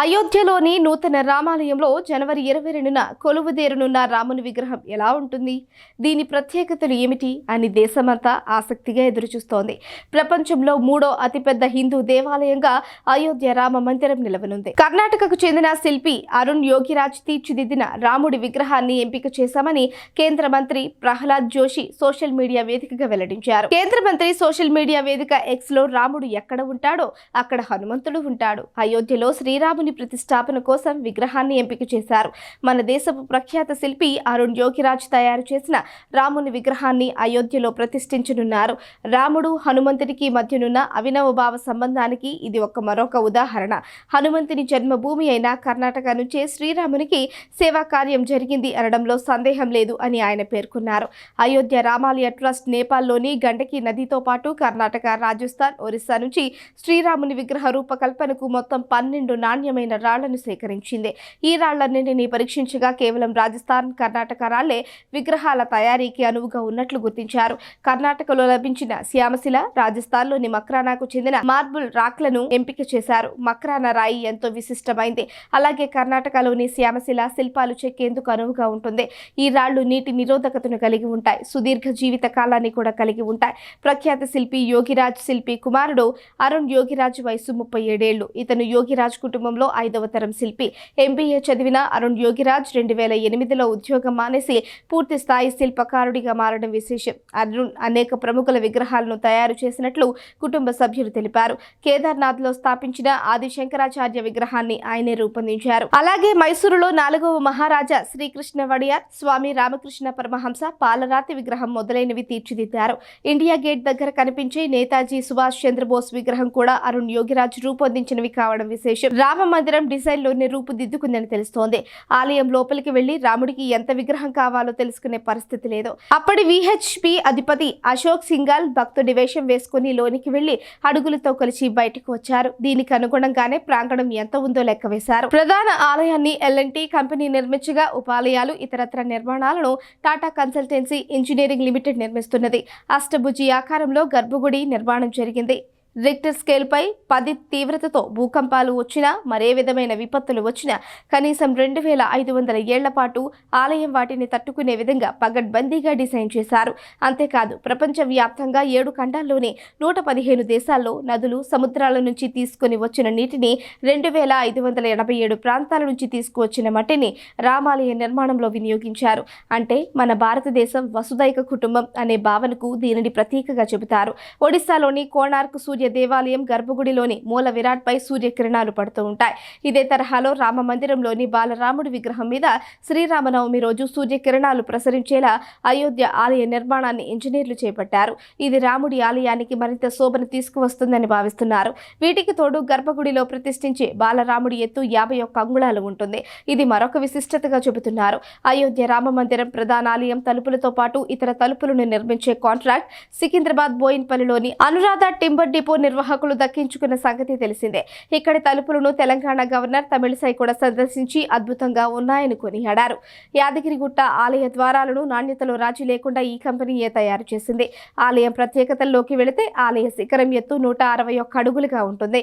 అయోధ్యలోని నూతన రామాలయంలో జనవరి ఇరవై రెండున కొలువుదేరనున్న రాముని విగ్రహం ఎలా ఉంటుంది? దీని ప్రత్యేకతలు ఏమిటి? అని దేశమంతా ఆసక్తిగా ఎదురుచూస్తోంది. ప్రపంచంలో మూడో అతిపెద్ద హిందూ దేవాలయంగా అయోధ్య రామ మందిరం నిలవనుంది. కర్ణాటకకు చెందిన శిల్పి అరుణ్ యోగిరాజ్ తీర్చిదిద్దిన రాముడి విగ్రహాన్ని ఎంపిక చేశామని కేంద్ర మంత్రి ప్రహ్లాద్ జోషి సోషల్ మీడియా వేదికగా వెల్లడించారు. కేంద్ర మంత్రి సోషల్ మీడియా వేదిక ఎక్స్లో రాముడు ఎక్కడ ఉంటాడో అక్కడ హనుమంతుడు ఉంటాడు. అయోధ్యలో శ్రీరాముని ప్రతిష్టాపన కోసం విగ్రహాన్ని ఎంపిక చేశారు. మన దేశపు ప్రఖ్యాత శిల్పి అరుణ్ యోగిరాజ్ తయారు చేసిన రాముని విగ్రహాన్ని అయోధ్యలో ప్రతిష్ఠించనున్నారు. రాముడు హనుమంతుడికి మధ్యనున్న అవినవ భావ సంబంధానికి ఇది ఒక మరొక ఉదాహరణ. హనుమంతుని జన్మభూమి అయిన కర్ణాటక నుంచే శ్రీరామునికి సేవా కార్యం జరిగింది అనడంలో సందేహం లేదు అని ఆయన పేర్కొన్నారు. అయోధ్య రామాలయ ట్రస్ట్ నేపాల్లోని గండకి నదితో పాటు కర్ణాటక రాజస్థాన్ ఒరిస్సా నుంచి శ్రీరాముని విగ్రహ రూపకల్పనకు మొత్తం పన్నెండు నాణ్యమైన రాళ్ళను సేకరించింది. ఈ రాళ్ళన్నింటినీ పరీక్షించగా కేవలం రాజస్థాన్ కర్ణాటక రాళ్ళే విగ్రహాల తయారీకి అనువుగా ఉన్నట్లు గుర్తించారు. కర్ణాటకలో లభించిన శ్యామశిల రాజస్థాన్లోని మక్రానాకు చెందిన మార్బుల్ రాక్లను ఎంపిక చేశారు. మక్రానా రాయి ఎంతో విశిష్టమైంది. అలాగే కర్ణాటకలోని శ్యామశిల శిల్పాలు చెక్కేందుకు అనువుగా ఉంటుంది. ఈ రాళ్ళు నీటి నిరోధకతను కలిగి ఉంటాయి. సుదీర్ఘ జీవిత కాలాన్ని కూడా కలిగి ఉంటాయి. ప్రఖ్యాత శిల్పి యోగిరాజ్ శిల్పి కుమారుడు అరుణ్ యోగిరాజ్ వయసు ముప్పై ఏడేళ్ళు. ఇతను యోగిరాజ్ కుటుంబంలో ఐదవ తరం శిల్పి. ఎంబీఏ చదివిన అరుణ్ యోగిరాజ్ రెండు వేల ఎనిమిదిలో ఉద్యోగం మానేసి పూర్తి స్థాయి శిల్పకారుడిగా మారడం విశేషం. అరుణ్ అనేక ప్రముఖుల విగ్రహాలను తయారు చేసినట్లు కుటుంబ సభ్యులు తెలిపారు. కేదార్నాథ్లో స్థాపించిన ఆది శంకరాచార్య విగ్రహాన్ని ఆయనే రూపొందించారు. అలాగే మైసూరులో నాలుగవ మహారాజా శ్రీకృష్ణ వడియార్ స్వామి రామకృష్ణ పరమహంస పాలరాతి విగ్రహం మొదలైనవి తీర్చిదిద్దారు. ఇండియా గేట్ దగ్గర కనిపించే నేతాజీ సుభాష్ చంద్రబోస్ విగ్రహం కూడా అరుణ్ యోగిరాజ్ రూపొందించినవి కావడం విశేషం. రామ మందిరం డిజైన్లోనే రూపుదిద్దుకుందని తెలుస్తోంది. ఆలయం లోపలికి వెళ్ళి రాముడికి ఎంత విగ్రహం కావాలో తెలుసుకునే పరిస్థితి లేదు. అప్పటి విహెచ్పి అధిపతి అశోక్ సింగాల్ భక్తుడి వేషం వేసుకుని లోనికి వెళ్ళి అడుగులతో కలిసి బయటకు వచ్చారు. దీనికి అనుగుణంగానే ప్రాంగణం ఎంత ఉందో లెక్క వేశారు. ప్రధాన ఆలయాన్ని ఎల్ఎన్టీ కంపెనీ నిర్మించగా ఉపాలయాలు ఇతరత్ర నిర్మాణాలను టాటా కన్సల్టెన్సీ ఇంజనీరింగ్ లిమిటెడ్ నిర్మిస్తున్నది. అష్టభుజి ఆకారంలో గర్భగుడి నిర్మాణం జరిగింది. రిక్టర్ స్కేల్పై పది తీవ్రతతో భూకంపాలు వచ్చినా మరే విధమైన విపత్తులు వచ్చినా కనీసం రెండు వేల ఐదు వందల ఏళ్ళ పాటు ఆలయం వాటిని తట్టుకునే విధంగా పగడ్బందీగా డిజైన్ చేశారు. అంతేకాదు ప్రపంచవ్యాప్తంగా ఏడు ఖండాల్లోని నూట పదిహేను దేశాల్లో నదులు సముద్రాల నుంచి తీసుకుని వచ్చిన నీటిని రెండు వేల ఐదు వందల ఎనభై ఏడు ప్రాంతాల నుంచి తీసుకువచ్చిన మట్టిని రామాలయ నిర్మాణంలో వినియోగించారు. అంటే మన భారతదేశం వసుదైక కుటుంబం అనే భావనకు దీనిని ప్రతీకగా చెబుతారు. ఒడిశాలోని కోణార్క్ సూర్య దేవాలయం గర్భగుడిలోని మూల విరాట్పై సూర్యకిరణాలు పడుతూ ఉంటాయి. ఇదే తరహాలో రామ మందిరంలోని బాలరాముడి విగ్రహం మీద శ్రీరామనవమి రోజు సూర్యకిరణాలు ప్రసరించేలా అయోధ్య ఆలయ నిర్మాణాన్ని ఇంజనీర్లు చేపట్టారు. ఇది రాముడి ఆలయానికి మరింత శోభను తీసుకువస్తుందని భావిస్తున్నారు. వీటికి తోడు గర్భగుడిలో ప్రతిష్ఠించే బాలరాముడి ఎత్తు యాభై ఒక్క అంగుళాలు ఉంటుంది. ఇది మరొక విశిష్టతగా చెబుతున్నారు. అయోధ్య రామ మందిరం ప్రధాన ఆలయం తలుపులతో పాటు ఇతర తలుపులను నిర్మించే కాంట్రాక్ట్ సికింద్రాబాద్ బోయిన్పల్లిలోని అనురాధ టింబర్ డిపో నిర్వాహకులు దక్కించుకున్న సంగతి తెలిసిందే. ఇక్కడి తలుపులను తెలంగాణ గవర్నర్ తమిళసై కూడా సందర్శించి అద్భుతంగా ఉన్నాయని కొనియాడారు. యాదగిరిగుట్ట ఆలయ ద్వారాలను నాణ్యతలో రాజీ లేకుండా ఈ కంపెనీయే తయారు చేసింది. ఆలయం ప్రత్యేకతల్లోకి వెళితే ఆలయ శిఖరం ఎత్తు నూట అరవై ఒక్క అడుగులుగా ఉంటుంది.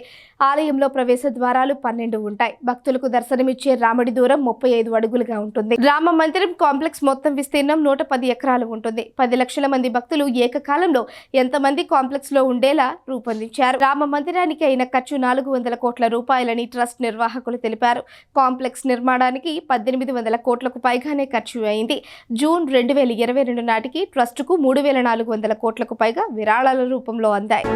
ఆలయంలో ప్రవేశ ద్వారాలు పన్నెండు ఉంటాయి. భక్తులకు దర్శనమిచ్చే రాముడి దూరం ముప్పై ఐదు అడుగులుగా ఉంటుంది. రామ మందిరం కాంప్లెక్స్ మొత్తం విస్తీర్ణం నూట పది ఎకరాలు ఉంటుంది. పది లక్షల మంది భక్తులు ఏకకాలంలో ఎంతమంది కాంప్లెక్స్లో ఉండేలా రూపొందించారు. రామ మందిరానికి అయిన ఖర్చు నాలుగు వందల కోట్ల రూపాయలని ట్రస్ట్ నిర్వాహకులు తెలిపారు. కాంప్లెక్స్ నిర్మాణానికి పద్దెనిమిది వందల కోట్లకు పైగానే ఖర్చు అయింది. జూన్ రెండు వేల ఇరవై రెండు నాటికి ట్రస్టుకు మూడు వేల నాలుగు వందల కోట్లకు పైగా విరాళాల రూపంలో అందాయి.